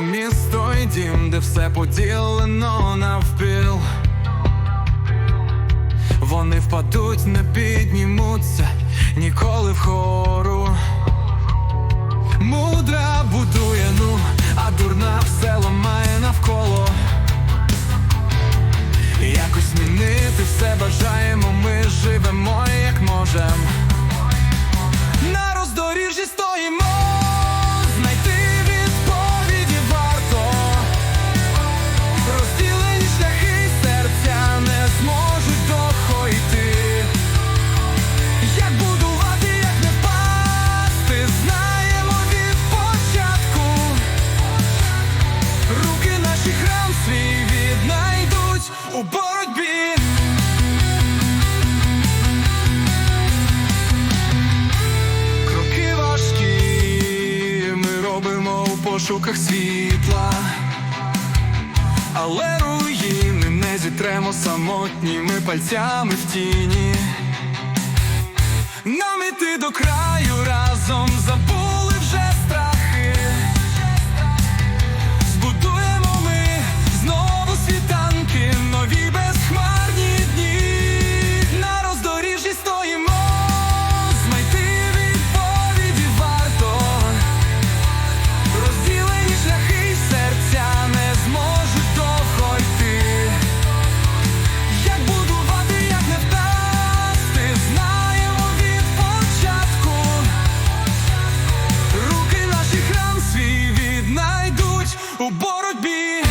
про місто і дім, де все поділено навпіл. Вони впадуть, не піднімуться ніколи в хору. Мудра будує, ну, а дурна все ламає навколо. Якось змінити все бажаємо, ми живемо, як можем. На роздоріжжі пошуках світла, але руїни не зітремо самотніми пальцями в тіні. Нам іти до краю разом забути. тобі.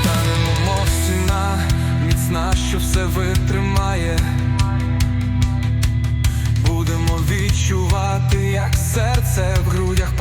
Станемо стіна, міцна, що все витримає. Будемо відчувати, як серце в грудях.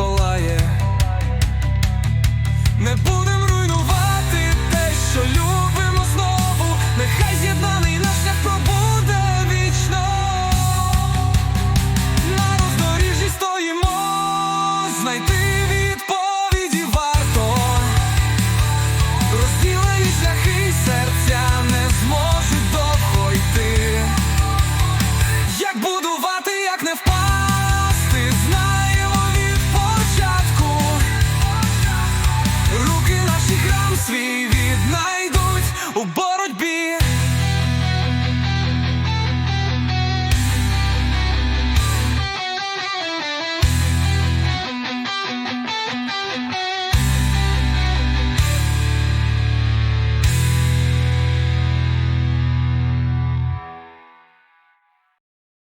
be